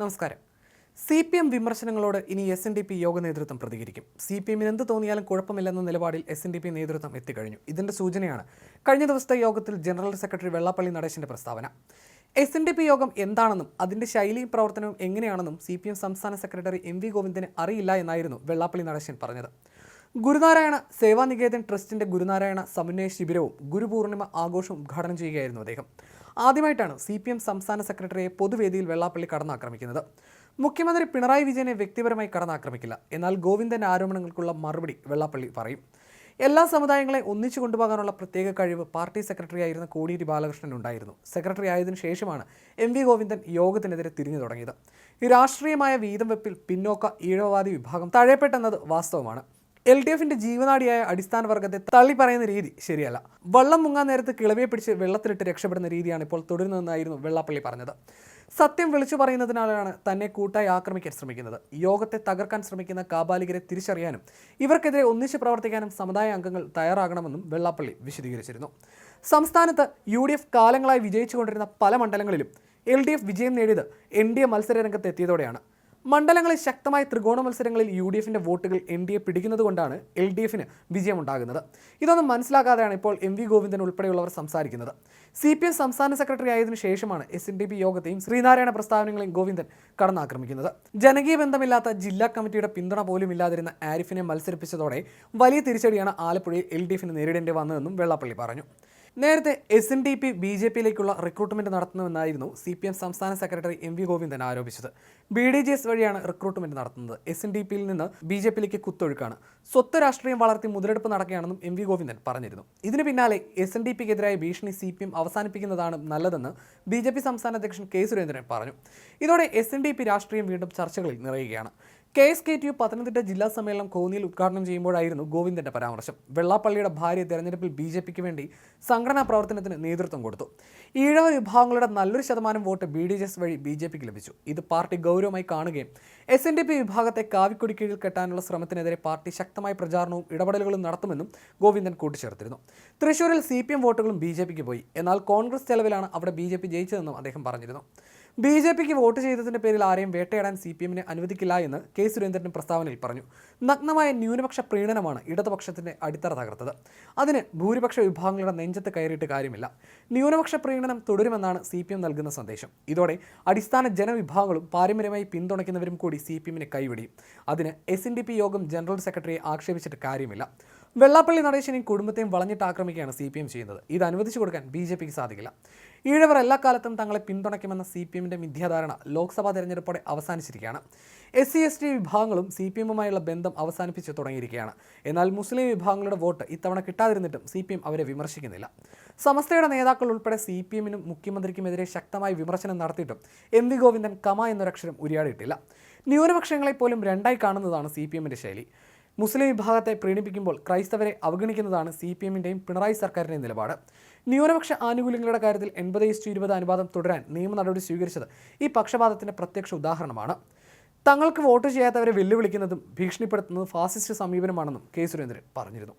നമസ്കാരം. C P M വിമർശനങ്ങളോട് ഇനി എസ് എൻ ഡി പി യോഗ നേതൃത്വം പ്രതികരിക്കും. സി പി എമ്മിന് എന്ത് തോന്നിയാലും കുഴപ്പമില്ലെന്ന നിലപാടിൽ എസ് എൻ ഡി പി നേതൃത്വം എത്തിക്കഴിഞ്ഞു. ഇതിന്റെ സൂചനയാണ് കഴിഞ്ഞ ദിവസത്തെ യോഗത്തിൽ ജനറൽ സെക്രട്ടറി വെള്ളാപ്പള്ളി നടേശന്റെ പ്രസ്താവന. എസ് എൻ ഡി പി യോഗം എന്താണെന്നും അതിന്റെ ശൈലിയും പ്രവർത്തനവും എങ്ങനെയാണെന്നും സി പി എം സംസ്ഥാന സെക്രട്ടറി എം വി ഗോവിന്ദന് അറിയില്ല എന്നായിരുന്നു വെള്ളാപ്പള്ളി നടേശൻ പറഞ്ഞത്. ഗുരുനാരായണ സേവാനികേതൻ ട്രസ്റ്റിന്റെ ഗുരുനാരായണ സമന്വയ ശിബിരവും ഗുരുപൂർണിമ ആഘോഷവും ഉദ്ഘാടനം ചെയ്യുകയായിരുന്നു അദ്ദേഹം. ആദ്യമായിട്ടാണ് സി പി എം സംസ്ഥാന സെക്രട്ടറിയെ പൊതുവേദിയിൽ വെള്ളാപ്പള്ളി കടന്നാക്രമിക്കുന്നത്. മുഖ്യമന്ത്രി പിണറായി വിജയനെ വ്യക്തിപരമായി കടന്നാക്രമിക്കില്ല. എന്നാൽ ഗോവിന്ദന്റെ ആരോപണങ്ങൾക്കുള്ള മറുപടി വെള്ളാപ്പള്ളി പറയും. എല്ലാ സമുദായങ്ങളെ ഒന്നിച്ചു കൊണ്ടുപോകാനുള്ള പ്രത്യേക കഴിവ് പാർട്ടി സെക്രട്ടറി ആയിരുന്ന കോടിയേരി ബാലകൃഷ്ണൻ ഉണ്ടായിരുന്നു. സെക്രട്ടറി ആയതിനു ശേഷമാണ് എം വി ഗോവിന്ദൻ യോഗത്തിനെതിരെ തിരിഞ്ഞു തുടങ്ങിയത്. രാഷ്ട്രീയമായ വീതം വെപ്പിൽ പിന്നോക്ക ഈഴവവാദി വിഭാഗം തഴയപ്പെട്ടെന്നത് വാസ്തവമാണ്. എൽ ഡി എഫിന്റെ ജീവനാടിയായ അടിസ്ഥാന വർഗത്തെ തള്ളി പറയുന്ന രീതി ശരിയല്ല. വള്ളം മുങ്ങാൻ നേരത്ത് കിളവിയെ പിടിച്ച് വെള്ളത്തിലിട്ട് രക്ഷപ്പെടുന്ന രീതിയാണ് ഇപ്പോൾ തുടരുന്നതെന്നായിരുന്നു വെള്ളാപ്പള്ളി പറഞ്ഞത്. സത്യം വിളിച്ചു പറയുന്നതിനാലാണ് തന്നെ കൂട്ടായി ആക്രമിക്കാൻ ശ്രമിക്കുന്നത്. യോഗത്തെ തകർക്കാൻ ശ്രമിക്കുന്ന കാബാലികരെ തിരിച്ചറിയാനും ഇവർക്കെതിരെ ഒന്നിച്ച് പ്രവർത്തിക്കാനും സമുദായ അംഗങ്ങൾ തയ്യാറാകണമെന്നും വെള്ളാപ്പള്ളി വിശദീകരിച്ചിരുന്നു. സംസ്ഥാനത്ത് യു ഡി എഫ് കാലങ്ങളായി വിജയിച്ചുകൊണ്ടിരുന്ന പല മണ്ഡലങ്ങളിലും എൽ ഡി എഫ് വിജയം നേടിയത് എൻ ഡി എ മത്സരരംഗത്തെത്തിയതോടെയാണ് മണ്ഡലങ്ങളിൽ ശക്തമായ ത്രികോണ മത്സരങ്ങളിൽ യു ഡി എഫിന്റെ വോട്ടുകൾ എൻ ഡി എ പിടിക്കുന്നത് കൊണ്ടാണ് എൽ ഡി എഫിന് വിജയമുണ്ടാകുന്നത്. ഇതൊന്നും മനസ്സിലാക്കാതെയാണ് ഇപ്പോൾ എം വി ഗോവിന്ദൻ ഉൾപ്പെടെയുള്ളവർ സംസാരിക്കുന്നത്. സി പി എം സംസ്ഥാന സെക്രട്ടറി ആയതിനു ശേഷമാണ് എസ് എൻ ഡി പി യോഗത്തെയും ശ്രീനാരായണ പ്രസ്താവനകളെയും ഗോവിന്ദൻ കടന്നാക്രമിക്കുന്നത്. ജനകീയ ബന്ധമില്ലാത്ത ജില്ലാ കമ്മിറ്റിയുടെ പിന്തുണ പോലും ഇല്ലാതിരുന്ന ആരിഫിനെ മത്സരിപ്പിച്ചതോടെ വലിയ തിരിച്ചടിയാണ് ആലപ്പുഴയിൽ എൽ ഡി എഫിന് നേരിടേണ്ടി വന്നതെന്നും വെള്ളാപ്പള്ളി പറഞ്ഞു. നേരത്തെ S N D P B J പിയിലേക്കുള്ള recruitment നടത്തുന്നുവെന്നായിരുന്നു സി പി എം സംസ്ഥാന സെക്രട്ടറി എം വി ഗോവിന്ദൻ ആരോപിച്ചത്. ബി ഡി ജി എസ് വഴിയാണ് റിക്രൂട്ട്മെന്റ് നടത്തുന്നത്. എസ് എൻ ഡി പിയിൽ നിന്ന് ബി ജെ പിയിലേക്ക് കുത്തൊഴുക്കാണ്. സ്വത്ത് രാഷ്ട്രീയം വളർത്തി മുതലെടുപ്പ് നടക്കുകയാണെന്നും എം വി ഗോവിന്ദൻ പറഞ്ഞിരുന്നു. ഇതിന് പിന്നാലെ എസ് എൻ ഡി പിക്കെതിരായ ഭീഷണി സി പി എം അവസാനിപ്പിക്കുന്നതാണ് നല്ലതെന്ന് ബി ജെ പി സംസ്ഥാന അധ്യക്ഷൻ കെ സുരേന്ദ്രൻ പറഞ്ഞു. ഇതോടെ എസ് എൻ ഡി പി രാഷ്ട്രീയം വീണ്ടും ചർച്ചകളിൽ നിറയുകയാണ്. K S K T U Pathanamthitta ജില്ലാ സമ്മേളനം കോന്നിയിൽ ഉദ്ഘാടനം ചെയ്യുമ്പോഴായിരുന്നു ഗോവിന്ദന്റെ പരാമർശം. വെള്ളാപ്പള്ളിയുടെ ഭാര്യ തെരഞ്ഞെടുപ്പിൽ ബി ജെ പിക്ക് വേണ്ടി സംഘടനാ പ്രവർത്തനത്തിന് നേതൃത്വം കൊടുത്തു. ഈഴവ വിഭാഗങ്ങളുടെ നല്ലൊരു ശതമാനം vote B D J S വഴി ബി ജെ പിക്ക് ലഭിച്ചു. ഇത് പാർട്ടി ഗൗരവമായി കാണുകയും എസ് എൻ ഡി പി വിഭാഗത്തെ കാവിക്കൊടി കീഴിൽ കെട്ടാനുള്ള ശ്രമത്തിനെതിരെ പാർട്ടി ശക്തമായ പ്രചാരണവും ഇടപെടലുകളും നടത്തുമെന്നും ഗോവിന്ദൻ കൂട്ടിച്ചേർത്തിരുന്നു. തൃശൂരിൽ സി പി എം വോട്ടുകളും ബി ജെ പിക്ക് പോയി. എന്നാൽ കോൺഗ്രസ് ചെലവിലാണ് അവിടെ ബി ജെ പി ജയിച്ചതെന്നും അദ്ദേഹം പറഞ്ഞിരുന്നു. ബി ജെ പിക്ക് വോട്ട് ചെയ്തതിന്റെ പേരിൽ ആരെയും വേട്ടയാടാൻ സി പി എമ്മിനെ അനുവദിക്കില്ല എന്ന് കെ സുരേന്ദ്രൻ പ്രസ്താവനയിൽ പറഞ്ഞു. നഗ്നമായ ന്യൂനപക്ഷ പ്രീണനമാണ് ഇടതുപക്ഷത്തിന്റെ അടിത്തറ തകർത്തത്. അതിന് ഭൂരിപക്ഷ വിഭാഗങ്ങളുടെ നെഞ്ചത്ത് കയറിയിട്ട് കാര്യമില്ല. ന്യൂനപക്ഷ പ്രീണനം തുടരുമെന്നാണ് സി പി എം നൽകുന്ന സന്ദേശം. ഇതോടെ അടിസ്ഥാന ജനവിഭാഗങ്ങളും പാരമ്പര്യമായി പിന്തുണയ്ക്കുന്നവരും കൂടി സി പി എമ്മിനെ കൈവിടിയും. അതിന് എസ് എൻ ഡി പി യോഗം ജനറൽ സെക്രട്ടറിയെ ആക്ഷേപിച്ചിട്ട് കാര്യമില്ല. വെള്ളാപ്പള്ളി നടേശനെയും കുടുംബത്തെയും വളഞ്ഞിട്ട് ആക്രമിക്കുകയാണ് സി പി എം ചെയ്യുന്നത്. ഇത് അനുവദിച്ചു കൊടുക്കാൻ ബി ജെ പിക്ക് സാധിക്കില്ല. ഈഴവർ എല്ലാ കാലത്തും തങ്ങളെ പിന്തുണയ്ക്കുമെന്ന സി പി എമ്മിന്റെ മിഥ്യാധാരണ ലോക്സഭാ തെരഞ്ഞെടുപ്പോടെ അവസാനിച്ചിരിക്കുകയാണ്. എസ് സി എസ് ടി വിഭാഗങ്ങളും സി പി എമ്മുമായുള്ള ബന്ധം അവസാനിപ്പിച്ച് തുടങ്ങിയിരിക്കുകയാണ്. എന്നാൽ മുസ്ലിം വിഭാഗങ്ങളുടെ വോട്ട് ഇത്തവണ കിട്ടാതിരുന്നിട്ടും സി പി എം അവരെ വിമർശിക്കുന്നില്ല. സമസ്തയുടെ നേതാക്കൾ ഉൾപ്പെടെ സി പി എമ്മിനും മുഖ്യമന്ത്രിക്കുമെതിരെ ശക്തമായ വിമർശനം നടത്തിയിട്ടും എം വി ഗോവിന്ദൻ കമ എന്നൊരക്ഷരം ഉരിയാടിയിട്ടില്ല. ന്യൂനപക്ഷങ്ങളെ പോലും രണ്ടായി കാണുന്നതാണ് സി പി എമ്മിന്റെ ശൈലി. മുസ്ലിം വിഭാഗത്തെ പ്രീണിപ്പിക്കുമ്പോൾ ക്രൈസ്തവരെ അവഗണിക്കുന്നതാണ് സി പി എമ്മിന്റെയും പിണറായി സർക്കാരിന്റെയും നിലപാട്. ന്യൂനപക്ഷ ആനുകൂല്യങ്ങളുടെ കാര്യത്തിൽ എൺപത് ഇസ്റ്റു ഇരുപത് അനുപാതം തുടരാൻ നിയമ നടപടി സ്വീകരിച്ചത് ഈ പക്ഷപാതത്തിന്റെ പ്രത്യക്ഷ ഉദാഹരണമാണ്. തങ്ങൾക്ക് വോട്ട് ചെയ്യാത്തവരെ വെല്ലുവിളിക്കുന്നതും ഭീഷണിപ്പെടുത്തുന്നതും ഫാസിസ്റ്റ് സമീപനമാണെന്നും കെ സുരേന്ദ്രൻ പറഞ്ഞിരുന്നു.